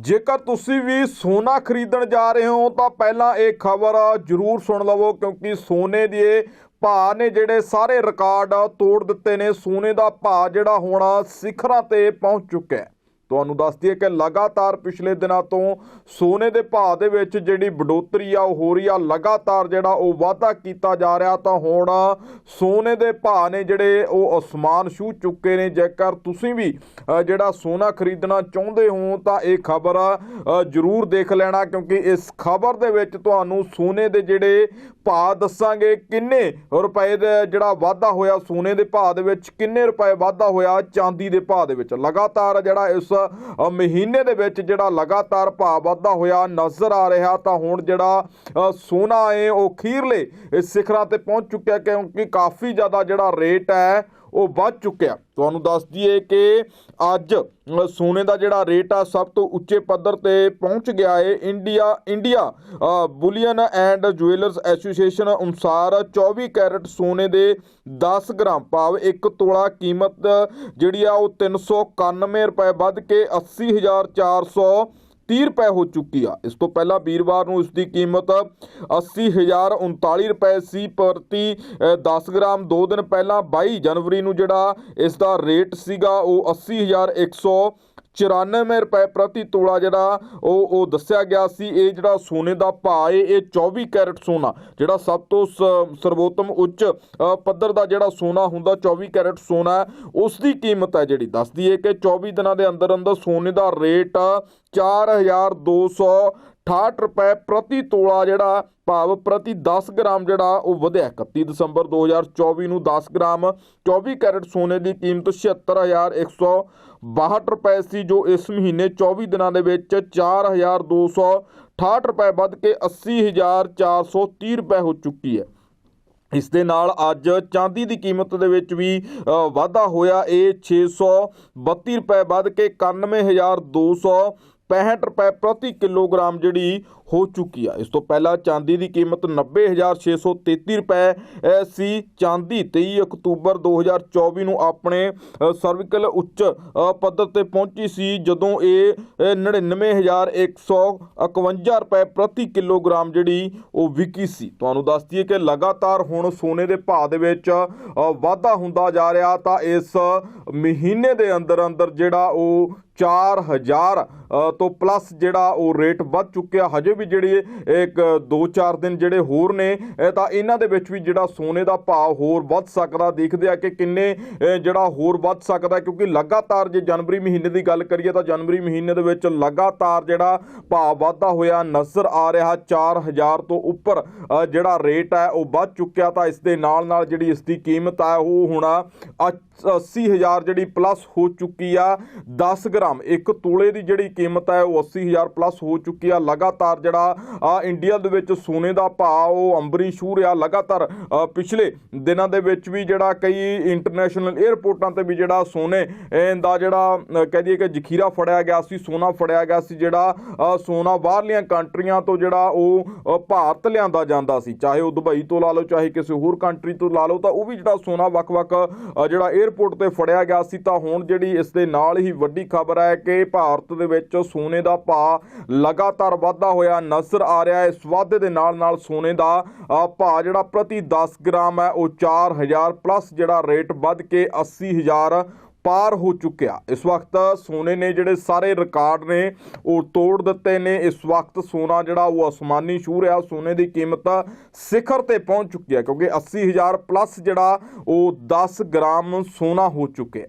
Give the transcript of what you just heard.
ਜੇਕਰ ਤੁਸੀਂ ਵੀ ਸੋਨਾ ਖਰੀਦਣ ਜਾ ਰਹੇ ਹੋ, ਤਾਂ ਪਹਿਲਾਂ ਇਹ ਖਬਰ ਜ਼ਰੂਰ ਸੁਣ ਲਵੋ, ਕਿਉਂਕਿ ਸੋਨੇ ਦੇ ਭਾਅ ਨੇ ਜਿਹੜੇ ਸਾਰੇ ਰਿਕਾਰਡ ਤੋੜ ਦਿੱਤੇ ਨੇ। ਸੋਨੇ ਦਾ ਭਾਅ ਜਿਹੜਾ ਹੁਣ ਸਿਖਰਾਂ ਤੇ ਪਹੁੰਚ ਚੁੱਕਾ ਹੈ। ਤੁਹਾਨੂੰ ਦੱਸ ਦਈਏ ਕਿ ਲਗਾਤਾਰ ਪਿਛਲੇ ਦਿਨਾਂ ਤੋਂ ਸੋਨੇ ਦੇ ਭਾਅ ਦੇ ਵਿੱਚ ਜਿਹੜੀ ਵਧੋਤਰੀ ਆ, ਉਹ ਹੋ ਰਹੀ ਆ। ਲਗਾਤਾਰ ਜਿਹੜਾ ਉਹ ਵਾਧਾ ਕੀਤਾ ਜਾ ਰਿਹਾ ਤਾਂ ਹੁਣ ਸੋਨੇ ਦੇ ਭਾਅ ਨੇ ਜਿਹੜੇ ਉਹ ਅਸਮਾਨ ਛੂ ਚੁੱਕੇ ਨੇ। ਜੇਕਰ ਤੁਸੀਂ ਵੀ ਜਿਹੜਾ ਸੋਨਾ ਖਰੀਦਣਾ ਚਾਹੁੰਦੇ ਹੋ ਤਾਂ ਇਹ ਖਬਰ ਜ਼ਰੂਰ ਦੇਖ ਲੈਣਾ ਕਿਉਂਕਿ ਇਸ ਖਬਰ ਦੇ ਵਿੱਚ ਤੁਹਾਨੂੰ ਸੋਨੇ ਦੇ ਜਿਹੜੇ ਭਾਅ ਦੱਸਾਂਗੇ, ਕਿੰਨੇ ਰੁਪਏ ਦਾ ਜਿਹੜਾ ਵਾਧਾ ਹੋਇਆ, ਸੋਨੇ ਦੇ ਭਾਅ ਦੇ ਵਿੱਚ ਕਿੰਨੇ ਰੁਪਏ ਵਾਧਾ ਹੋਇਆ ਚਾਂਦੀ ਦੇ ਭਾਅ ਦੇ ਵਿੱਚ। ਲਗਾਤਾਰ ਜਿਹੜਾ ਇਸ ਮਹੀਨੇ ਦੇ ਵਿੱਚ ਜਿਹੜਾ ਲਗਾਤਾਰ ਭਾਅ ਵਾਧਾ ਹੋਇਆ ਨਜ਼ਰ ਆ ਰਿਹਾ ਤਾਂ ਹੁਣ ਜਿਹੜਾ ਅ, ਸੋਨਾ ਹੈ ਉਹ ਖੀਰਲੇ ਸਿਖਰਾਂ ਤੇ ਪਹੁੰਚ ਚੁੱਕਿਆ ਕਿਉਂਕਿ ਕਾਫੀ ਜ਼ਿਆਦਾ ਜਿਹੜਾ ਰੇਟ ਹੈ ਉਹ ਵੱਧ ਚੁੱਕਿਆ। ਤੁਹਾਨੂੰ ਦੱਸ ਦਈਏ ਕਿ ਅੱਜ ਸੋਨੇ ਦਾ ਜਿਹੜਾ ਰੇਟ ਆ, ਸਭ ਤੋਂ ਉੱਚੇ ਪੱਧਰ ਤੇ ਪਹੁੰਚ ਗਿਆ ਹੈ India India bullion and jewellers association ਅਨੁਸਾਰ 24 ਕੈਰਟ ਸੋਨੇ ਦੇ 10 ਗ੍ਰਾਮ ਭਾਵ 1 ਤੋਲਾ ਕੀਮਤ ਜਿਹੜੀ ਆ ਉਹ 391 ਰੁਪਏ ਵੱਧ ਕੇ 80400 30 ਰੁਪਏ ਹੋ ਚੁੱਕੀ ਆ। ਇਸ ਤੋਂ ਪਹਿਲਾਂ ਵੀਰਵਾਰ ਨੂੰ ਇਸ ਦੀ ਕੀਮਤ 80039 ਰੁਪਏ ਸੀ। ਪ੍ਰਤੀ ਅ, 10 ਗ੍ਰਾਮ 2 ਦਿਨ ਪਹਿਲਾਂ 22 ਜਨਵਰੀ ਨੂੰ ਜਿਹੜਾ ਇਸ ਦਾ ਰੇਟ ਸੀਗਾ ਉਹ 80100 94 ਰੁਪਏ ਪ੍ਰਤੀ ਤੋਲਾ ਜਿਹੜਾ ਉਹ ਉਹ ਦੱਸਿਆ ਗਿਆ ਸੀ। ਇਹ ਜਿਹੜਾ ਸੋਨੇ ਦਾ ਭਾਅ ਏ ਇਹ 24 ਕੈਰਟ ਸੋਨਾ ਜਿਹੜਾ ਸਭ ਤੋਂ ਸ- ਸਰਵੋਤਮ ਉੱਚ ਪੱਧਰ ਦਾ ਜਿਹੜਾ ਸੋਨਾ ਹੁੰਦਾ 24 ਕੈਰਟ ਸੋਨਾ ਹੈ, ਉਸ ਦੀ ਕੀਮਤ ਹੈ ਜਿਹੜੀ। ਦੱਸਦੀ ਹੈ ਕਿ 24 ਦਿਨਾਂ ਦੇ ਅੰਦਰ ਅੰਦਰ ਸੋਨੇ ਦਾ ਰੇਟ 4268 ਰੁਪਏ ਪ੍ਰਤੀ ਤੋਲਾ ਜਿਹੜਾ, ਭਾਵ ਪ੍ਰਤੀ 10 ਗ੍ਰਾਮ ਜਿਹੜਾ, ਉਹ ਵਧਿਆ। 31 ਦਸੰਬਰ 2024 ਨੂੰ 10 ਗ੍ਰਾਮ 24 ਕੈਰਟ ਸੋਨੇ ਦੀ ਕੀਮਤ 76162 ਰੁਪਏ ਸੀ, ਜੋ ਇਸ ਮਹੀਨੇ 24 ਦਿਨਾਂ ਦੇ ਵਿੱਚ 4268 ਰੁਪਏ ਵੱਧ ਕੇ 80430 ਰੁਪਏ ਹੋ ਚੁੱਕੀ ਹੈ। ਇਸ ਦੇ ਨਾਲ ਅੱਜ ਚਾਂਦੀ ਦੀ ਕੀਮਤ ਦੇ ਵਿੱਚ ਵੀ ਵਾਧਾ ਹੋਇਆ। ਇਹ 632 ਰੁਪਏ ਵੱਧ ਕੇ 91265 ਰੁਪਏ ਪ੍ਰਤੀ ਕਿਲੋਗ੍ਰਾਮ ਜਿਹੜੀ ਹੋ ਚੁੱਕੀ ਆ। ਇਸ ਤੋਂ ਪਹਿਲਾਂ ਚਾਂਦੀ ਦੀ ਕੀਮਤ 90633 ਰੁਪਏ ਸੀ ਚਾਂਦੀ। 23 ਅਕਤੂਬਰ 2024 ਨੂੰ ਆਪਣੇ ਸਰਵਿਕਲ ਉੱਚ ਪੱਧਰ ਤੇ ਪਹੁੰਚੀ ਸੀ ਜਦੋਂ ਇਹ ਅ, 99151 ਰੁਪਏ ਪ੍ਰਤੀ ਕਿਲੋਗ੍ਰਾਮ ਜਿਹੜੀ ਉਹ ਵਿਕੀ ਸੀ। ਤੁਹਾਨੂੰ ਦੱਸ ਦਈਏ ਕਿ ਲਗਾਤਾਰ ਹੁਣ ਸੋਨੇ ਦੇ ਭਾਅ ਦੇ ਵਿੱਚ ਵਾਧਾ ਹੁੰਦਾ ਜਾ ਰਿਹਾ ਤਾਂ ਇਸ ਮਹੀਨੇ ਦੇ ਅੰਦਰ ਅੰਦਰ ਜਿਹੜਾ ਉਹ 4000 ਅ, ਤੋਂ ਪਲੱਸ ਜਿਹੜਾ ਉਹ ਰੇਟ ਵੱਧ ਚੁੱਕਿਆ। ਹਜੇ ਵੀ ਜਿਹੜੀ ਇੱਕ 2-4 ਦਿਨ ਜਿਹੜੇ ਹੋਰ ਨੇ ਤਾਂ ਇਹਨਾਂ ਦੇ ਵਿੱਚ ਵੀ ਜਿਹੜਾ ਸੋਨੇ ਦਾ ਭਾਅ ਹੋਰ ਵੱਧ ਸਕਦਾ, ਦੇਖਦੇ ਆ ਕਿ ਕਿੰਨੇ ਜਿਹੜਾ ਹੋਰ ਵੱਧ ਸਕਦਾ, ਕਿਉਂਕਿ ਲਗਾਤਾਰ ਜੇ ਜਨਵਰੀ ਮਹੀਨੇ ਦੀ ਗੱਲ ਕਰੀਏ ਤਾਂ ਜਨਵਰੀ ਮਹੀਨੇ ਦੇ ਵਿੱਚ ਲਗਾਤਾਰ ਜਿਹੜਾ ਭਾਅ ਵਾਧਾ ਹੋਇਆ ਨਜ਼ਰ ਆ ਰਿਹਾ 4000 ਤੋਂ ਉੱਪਰ ਜਿਹੜਾ ਰੇਟ ਹੈ ਉਹ ਵੱਧ ਚੁੱਕਿਆ ਤਾਂ ਇਸ ਦੇ ਨਾਲ ਨਾਲ ਜਿਹੜੀ ਇਸ ਦੀ ਕੀਮਤ ਹੈ ਉਹ ਹੁਣ 80000 ਜਿਹੜੀ ਪਲੱਸ ਹੋ ਚੁੱਕੀ ਆ 10 ਗ੍ਰਾਮ। ਇੱਕ ਤੋਲੇ ਦੀ ਜਿਹੜੀ ਕੀਮਤ ਹੈ ਉਹ 80000 ਪਲੱਸ ਹੋ ਚੁੱਕੀ ਆ। ਲਗਾਤਾਰ ਜਿਹੜਾ, ਆ ਇੰਡੀਆ ਦੇ ਵਿੱਚ ਸੋਨੇ ਦਾ ਭਾਅ, ਉਹ ਅੰਬਰੀ ਛੂ ਰਿਹਾ। ਲਗਾਤਾਰ ਪਿਛਲੇ ਦਿਨਾਂ ਦੇ ਵਿੱਚ ਵੀ ਜਿਹੜਾ ਕਈ ਇੰਟਰਨੈਸ਼ਨਲ 에ਅਰਪੋਰਟਾਂ ਤੇ ਵੀ ਜਿਹੜਾ ਸੋਨੇ ਦਾ ਜਿਹੜਾ ਕਹਿ ਦਈਏ ਕਿ ਜ਼ਖੀਰਾ ਫੜਿਆ ਗਿਆ ਸੀ, ਸੋਨਾ ਫੜਿਆ ਗਿਆ ਸੀ, ਜਿਹੜਾ ਸੋਨਾ ਬਾਹਰਲੀਆਂ ਕੰਟਰੀਆਂ ਤੋਂ ਜਿਹੜਾ ਉਹ ਭਾਰਤ ਲਿਆਂਦਾ ਜਾਂਦਾ ਸੀ। ਚਾਹੇ ਉਹ ਦੁਬਈ ਤੋਂ ਲਾ ਲਓ, ਚਾਹੇ ਕਿਸੇ ਹੋਰ ਕੰਟਰੀ ਤੋਂ ਲਾ ਲਓ, ਤਾਂ ਉਹ ਵੀ ਜਿਹੜਾ ਸੋਨਾ ਵੱਖ-ਵੱਖ ਜਿਹੜਾ 에 ਅਰਪੋਰਟ ਤੇ ਫੜਿਆ ਗਿਆ ਸੀ, ਤਾਂ ਹੁਣ ਜਿਹੜੀ ਇਸ ਦੇ ਨਾਲ ਹੀ ਵੱਡੀ ਖਬਰ ਹੈ ਕਿ ਭਾਰਤ ਦੇ ਵਿੱਚ ਸੋਨੇ ਦਾ ਭਾਅ ਲਗਾਤਾਰ ਵਾਧਾ ਹੋਇਆ ਨਜ਼ਰ ਆ ਰਿਹਾ ਹੈ। ਇਸ ਵਾਧੇ ਦੇ ਨਾਲ ਨਾਲ ਸੋਨੇ ਦਾ ਭਾਅ ਜਿਹੜਾ ਪ੍ਰਤੀ 10 ਗ੍ਰਾਮ ਹੈ, ਉਹ 4000 ਪਲੱਸ ਜਿਹੜਾ ਰੇਟ ਵੱਧ ਕੇ 80000 ਪਾਰ ਹੋ ਚੁੱਕਿਆ। ਇਸ ਵਕਤ ਸੋਨੇ ਨੇ ਜਿਹੜੇ ਸਾਰੇ ਰਿਕਾਰਡ ਨੇ, ਉਹ ਤੋੜ ਦਿੱਤੇ ਨੇ। ਇਸ ਵਕਤ ਸੋਨਾ ਜਿਹੜਾ, ਉਹ ਅਸਮਾਨੀ ਛੂ ਰਿਹਾ। ਸੋਨੇ ਦੀ ਕੀਮਤ ਸਿਖਰ ਤੇ ਪਹੁੰਚ ਚੁੱਕੀ ਹੈ, ਕਿਉਂਕਿ 80000 ਪਲੱਸ ਜਿਹੜਾ, ਉਹ 10 ਗ੍ਰਾਮ ਸੋਨਾ ਹੋ ਚੁੱਕਿਆ।